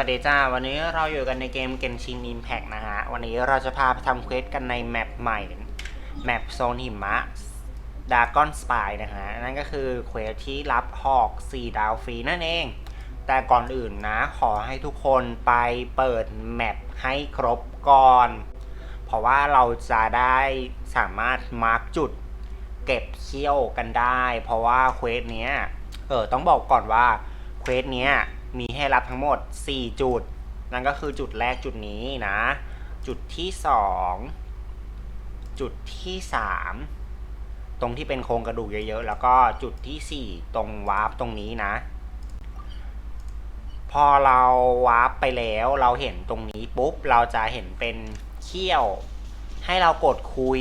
วัสดีจ้า วันนี้เราอยู่กันในเกม Genshin Impact นะฮะ วันนี้เราจะพาไปทำเควสกันในแมปใหม่ แมปโซนหิมะดากอนสปายนะฮะ นั่นก็คือเควสที่รับหอก 4 ดาวฟรีนั่นเอง แต่ก่อนอื่นนะขอให้ทุกคนไปเปิดแมปให้ครบก่อน เพราะว่าเราจะได้สามารถมาร์กจุดเก็บเขี้ยวกันได้ เพราะว่าเควสเนี้ย เออต้องบอกก่อนว่าเควสเนี้ย มีให้รับทั้งหมด 4 จุด นั่นก็คือจุดแรกจุดนี้นะ จุดที่ 2 จุดที่ 3 ตรงที่เป็นโครงกระดูกเยอะๆ แล้วก็จุดทีสี่ 4 ตรงวาร์ปตรงนี้นะ พอเราวาร์ปไปแล้วเราเห็นตรงนี้ปุ๊บ เราจะเห็นเป็นเขี้ยว ให้เรากดคุย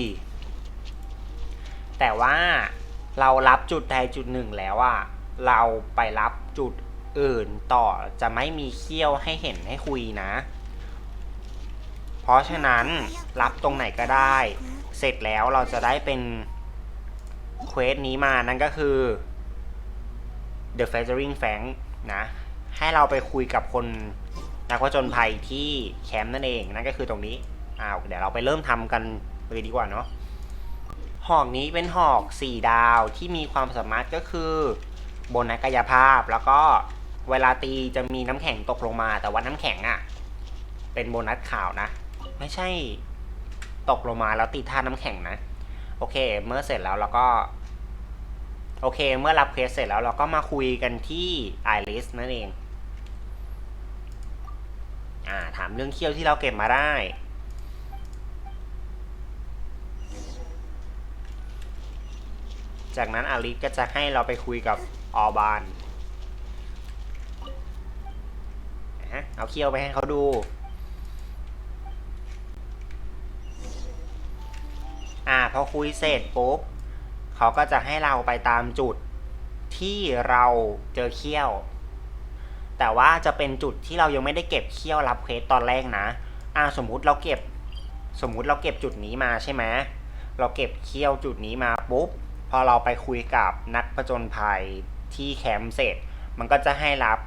แต่ว่าเรารับจุดใดจุดหนึ่งแล้วอะเราไปรับจุด อื่นต่อจะไม่มีเขี้ยวให้เห็นให้คุยนะ เพราะฉะนั้นรับตรงไหนก็ได้ เสร็จแล้วเราจะได้เป็นเควสนี้มานั่นก็คือ The Feathering Fang นะ ให้เราไปคุยกับคนนักผจญภัยที่แคมป์นั่นเองนั่นก็คือตรงนี้อ้าวเดี๋ยวเราไปเริ่มทำกันเลยดีกว่าเนาะหอกนี้เป็นหอก 4 ดาวที่มีความสามารถก็คือ บนัสกายภาพแล้วก็ เวลาตีจะมีน้ำแข็งตกลงมา แต่ว่าน้ำแข็งอะ่ะ เป็นโบนัสขาวนะ ไม่ใช่ตกลงมาแล้วตีท่าน้ำแข็งนะ โอเค เมื่อเสร็จแล้วเราก็ โอเค เมื่อรับเควสเสร็จแล้วเราก็มาคุยกันที่ไอริสนั่นเองอ่าถามเรื่องเขี้ยวที่เราเก็บมาได้จากนั้นอาริสก็จะให้เราไปคุยกับออบาน ฮะ เอาเคี้ยวไปให้เขาดู อ่าพอคุยเสร็จปุ๊บเขาก็จะให้เราไปตามจุดที่เราเจอเขี้ยว แต่ว่าจะเป็นจุดที่เรายังไม่ได้เก็บเขี้ยวรับเควสตอนแรกนะ อ่าสมมุติเราเก็บ สมมุติเราเก็บจุดนี้มาใช่ไหมเราเก็บเขี้ยวจุดนี้มาปุ๊บพอเราไปคุยกับนักผจญภัยที่แคมป์เสร็จ มันก็จะให้รับ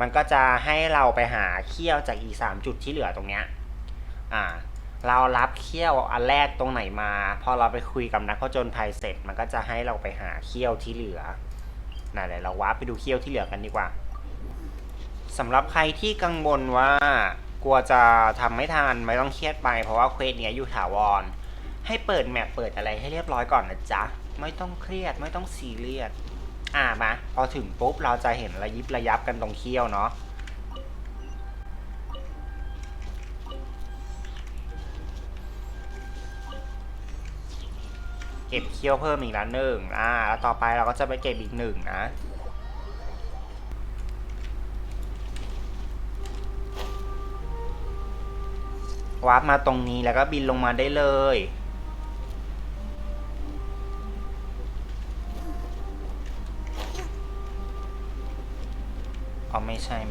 มันก็จะให้เราไปหาเขี้ยวจากอีสามจุดที่เหลือตรงเนี้ยอ่า เรารับเขี้ยวอันแรกตรงไหนมา พอเราไปคุยกับนักผจญภัยเสร็จ มันก็จะให้เราไปหาเขี้ยวที่เหลือน่ะเดี๋ยวเราวาร์ปไปดูเขี้ยวที่เหลือกันดีกว่าสำหรับใครที่กังวลว่ากลัวจะทำไม่ทันไม่ต้องเครียดไป เพราะว่าเควสเนี้ยอยู่ถาวร ให้เปิดแมปเปิดอะไรให้เรียบร้อยก่อนนะจ๊ะ ไม่ต้องเครียดไม่ต้องซีเรียส อ่ามาพอถึงปุ๊บเราจะเห็นระยิบระยับกันตรงเขี้ยวเนาะเก็บเขี้ยวเพิ่มอีกละหนึ่งอ่าแล้วต่อไปเราก็จะไปเก็บอีกหนึ่งนะวาร์ปมาตรงนี้แล้วก็บินลงมาได้เลย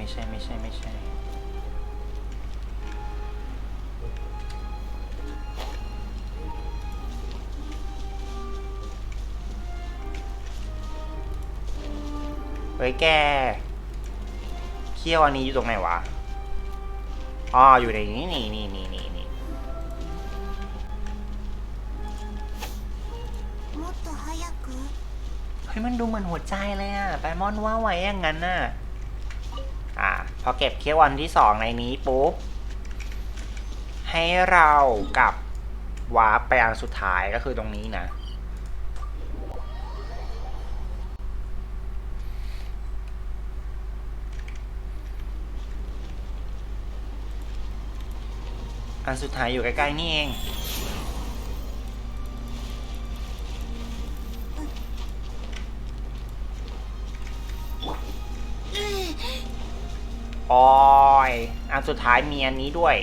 ไม่ใช่ไม่ใช่ไม่ใช่ เฮ้ยแกเขี้ยวอันนี้อยู่ตรงไหนวะ อ๋อ อยู่ในนี้นี่นี่นี่นี่นี่เฮ้ยมันดูเหมือนหัวใจเลยอะแปมอนว่าไว้อย่างนั้นอะ อ่าพอเก็บเขี้ยวอันที่สองในนี้ปุ๊บ ให้เรากลับวาร์ปไปอันสุดท้ายก็คือตรงนี้นะ อันสุดท้ายอยู่ใกล้ๆนี่เอง โอ้ยอันสุดท้ายมีอันนี้ด้วย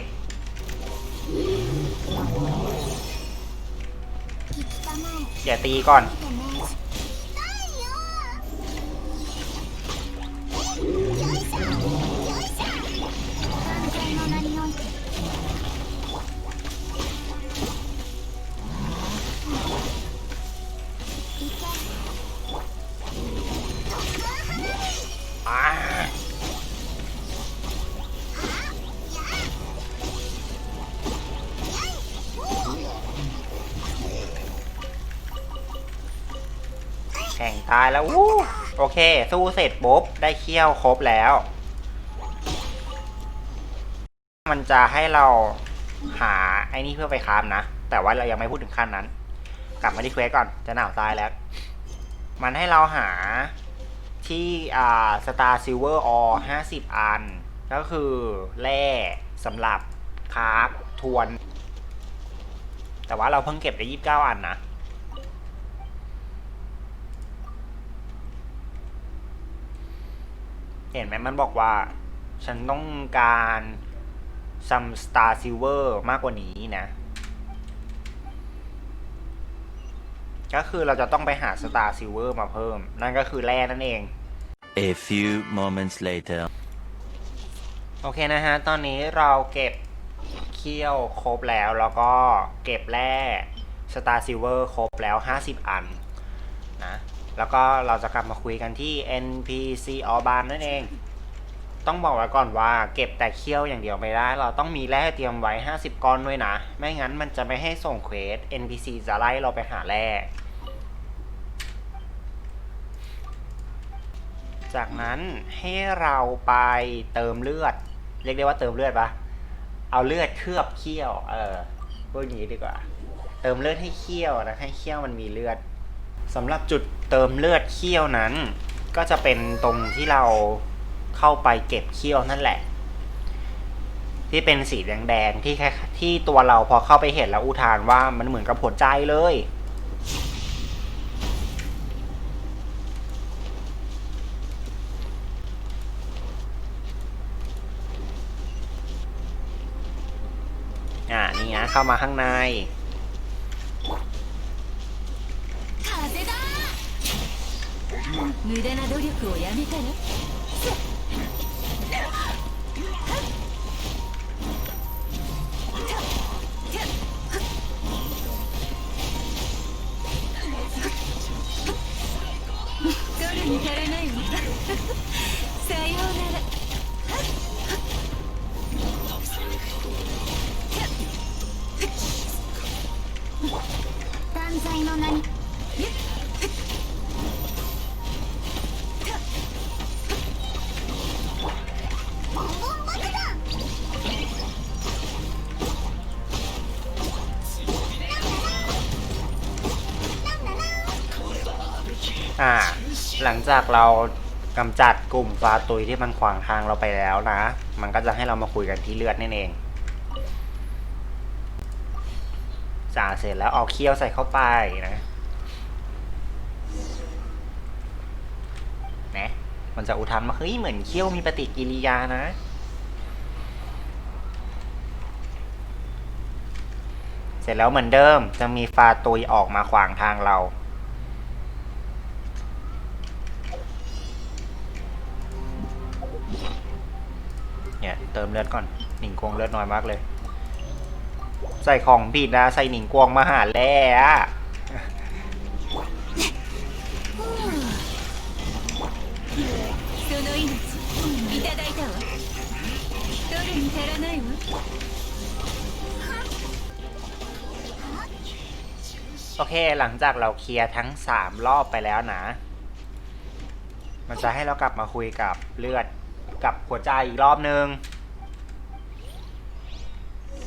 อย่าตีก่อน ตายแล้ววู้โอเค สู้เสร็จปุ๊บ ได้เขี้ยวครบแล้ว มันจะให้เราหาไอ้นี่เพื่อไปคราฟนะ แต่ว่าเรายังไม่พูดถึงขั้นนั้น กลับมาที่เควสก่อนจะหนาวตายแล้ว มันให้เราหาที่อ่าสตาร์ซิลเวอร์ออห้าสิบอัน ก็คือแร่สำหรับคราฟทวน แต่ว่าเราเพิ่งเก็บได้ยี่สิบเก้าอันนะ เห็นไหมมันบอกว่า ฉันต้องการซัมสตาร์ซิลเวอร์มากกว่านี้นะ ก็คือเราจะต้องไปหาสตาร์ซิลเวอร์มาเพิ่ม นั่นก็คือแร่นั่นเอง A few moments later. โอเคนะฮะ ตอนนี้เราเก็บเคี้ยวครบแล้ว แล้วก็เก็บแร่สตาร์ซิลเวอร์ครบแล้ว 50 อันนะ แล้วก็เราจะกลับมาคุยกันที่ NPC ออบานนั่นเอง ต้องบอกไว้ก่อนว่าเก็บแต่เคี้ยวอย่างเดียวไม่ได้ เราต้องมีแร่เตรียมไว้ 50 ก้อนด้วยนะ ไม่งั้นมันจะไม่ให้ส่งเควส NPC จะไล่เราไปหาแร่จากนั้นให้เราไปเติมเลือด เรียกได้ว่าเติมเลือดปะเอาเลือดเคลือบเขี้ยว เออพูดอย่างนี้ดีกว่า เติมเลือดให้เขี้ยวนะให้เขี้ยวมันมีเลือด สำหรับจุดเติมเลือดเขี้ยวนั้น ก็จะเป็นตรงที่เราเข้าไปเก็บเขี้ยวนั่นแหละ ที่เป็นสีแดงๆที่แค่ที่ตัวเราพอเข้าไปเห็นแล้วอุทานว่ามันเหมือนกับหัวใจเลย อ่านี่นะเข้ามาข้างใน 無駄な努力をやめたら หลังจากเรากำจัดกลุ่มฟาตุยที่มันขวางทางเราไปแล้วนะ มันก็จะให้เรามาคุยกันที่เลือดนั่นเองจ่าเสร็จแล้วเอาเคี้ยวใส่เข้าไปนะนะมันจะอุทานมาเฮ้ยเหมือนเคี้ยวมีปฏิกิริยานะ เสร็จแล้วเหมือนเดิมจะมีฟาตุยออกมาขวางทางเรา ติมเลือดก่อนหนิงกวงเลือดน้อยมากเลย ใส่ของผิดนะ ใส่หนิงกวงมาหาแล้วโอเคหลังจากเราเคลียร์ทั้งสามรอบไปแล้วนะ มันจะให้เรากลับมาคุยกับเลือดกับหัวใจอีกรอบนึง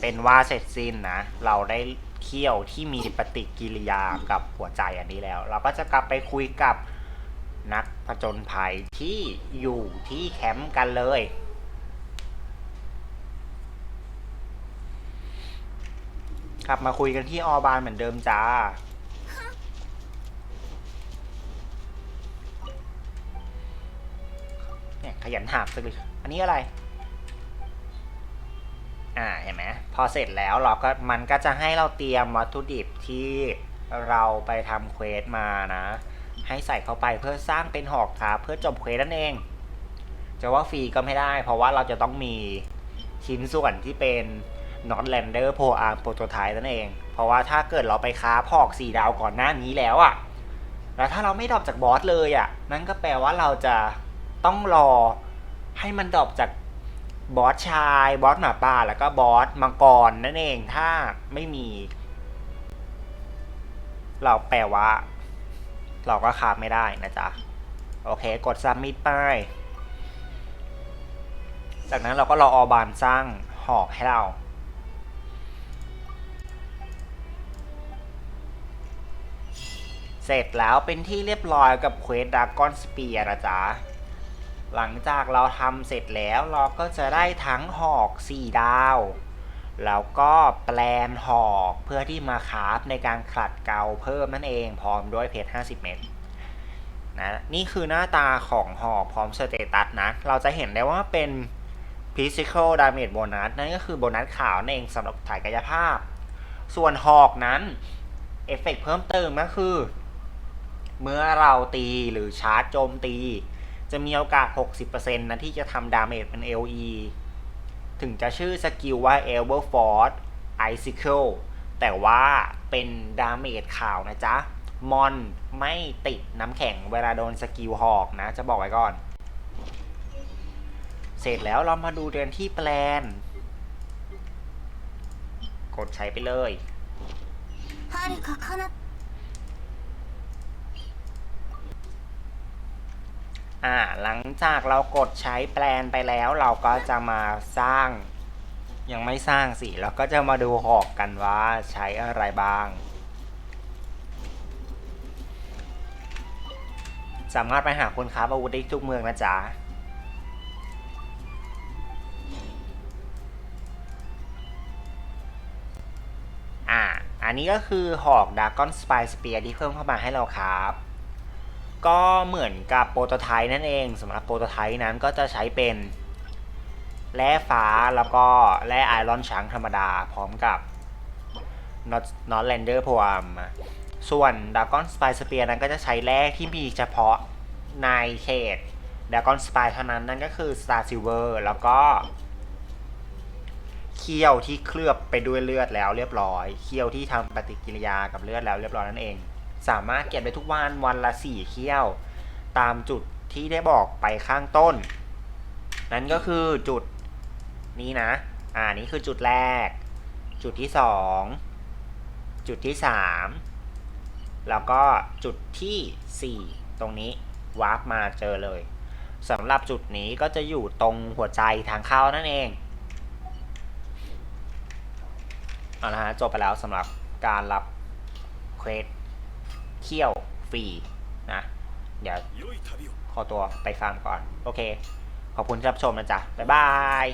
เป็นว่าเสร็จสิ้นนะ เราได้เคี่ยวที่มีปฏิกิริยากับหัวใจอันนี้แล้ว เราก็จะกลับไปคุยกับนักผจญภัยที่อยู่ที่แคมป์กันเลยกลับมาคุยกันที่ออบานเหมือนเดิมจ้า เนี่ยขยันถามสักเลยอันนี้อะไร อ่าเห็นไหมพอเสร็จแล้วเราก็มันก็จะให้เราเตรียมวัตถุดิบที่เราไปทำเควสมานะ ให้ใส่เข้าไปเพื่อสร้างเป็นหอกครับเพื่อจบเควสนั่นเอง จะว่าฟรีก็ไม่ได้ เพราะว่าเราจะต้องมีชิ้นส่วนที่เป็น not lander pro arm prototype นั่นเอง เพราะว่าถ้าเกิดเราไปค้าพอกสี่ดาวก่อนหน้านี้แล้วอะแล้วถ้าเราไม่ดรอปจากบอสเลยอะนั่นก็แปลว่าเราจะต้องรอให้มันดรอปจาก บอสชาย บอสหมาป่า แล้วก็บอสมังกรนั่นเอง ถ้าไม่มี เราแปลว่า เราก็คาบไม่ได้นะจ๊ะ โอเค กด submit ไป จากนั้นเราก็รออบานสร้างหอกให้เรา เสร็จแล้วเป็นที่เรียบร้อยกับเควสดากอนสเปียร์นะจ๊ะ หลังจากเราทำเสร็จแล้วเราก็จะได้ทั้งหอก 4 ดาว แล้วก็แปลนหอกเพื่อที่มาคาฟในการขัดเกลาเพิ่มนั่นเองพร้อมด้วยเพชร50 เม็ดนะนี่คือหน้าตาของหอกพร้อมสเตตัสนะ เราจะเห็นได้ว่าเป็น physical damage bonus นั่นก็คือโบนัสขาวนั่นเองสำหรับถ่ายกายภาพ ส่วนหอกนั้น เอฟเฟกต์เพิ่มเติมก็คือ เมื่อเราตีหรือชาร์จโจมตี จะมีโอกาส 60%นะที่จะทำดาเมจเป็น LE ถึงจะชื่อสกิลว่า e l b e r Force Icicle แต่ว่าเป็นดาเมจข่าวนะจ๊ะ มอนไม่ติดน้ำแข็งเวลาโดนสกิลหอกนะ จะบอกไว้ก่อน เสร็จแล้วเรามาดูเดือนที่แปลน กดใช้ไปเลย อ่าหลังจากเรากดใช้แปลนไปแล้วเราก็จะมาสร้าง ยังไม่สร้างสิเราก็จะมาดูหอกกันว่าใช้อะไรบ้าง สามารถไปหาคนค้าอาวุธได้ทุกเมืองนะจ๊ะอ่าอันนี้ก็คือหอกดากอนสปายสเปียที่เพิ่มเข้ามาให้เราครับ ก็เหมือนกับโปรโตไทป์นั่นเองสำหรับโปรโตไทป์นั้นก็จะใช้เป็นแร่ฟ้าแล้วก็แร่ไอรอนชังธรรมดาพร้อมกับ not not render p o a m ส่วน Dragon Spy Spear นั้นก็จะใช้แร่ที่มีเฉพาะในเขต Dragon Spy เท่านั้นนั่นก็คือ Star Silver แล้วก็เคี้ยวที่เคลือบไปด้วยเลือดแล้วเรียบร้อย เคี้ยวที่ทำปฏิกิริยากับเลือดแล้วเรียบร้อยนั่นเอง สามารถเก็บได้ทุกวันวันละสี่เคี้ยว ตามจุดที่ได้บอกไปข้างต้น นั่นก็คือจุดนี้นะ อ่านี่คือจุดแรก จุดที่สองจุดที่สามแล้วก็จุดที่สี่ตรงนี้วาร์ปมาเจอเลยสำหรับจุดนี้ก็จะอยู่ตรงหัวใจทางเข้านั่นเองเอาละฮะจบไปแล้วสำหรับการรับเควส เที่ยวฟรีนะ เดี๋ยวขอตัวไปฟาร์มก่อน โอเค ขอบคุณที่รับชมนะจ๊ะ บ๊ายบาย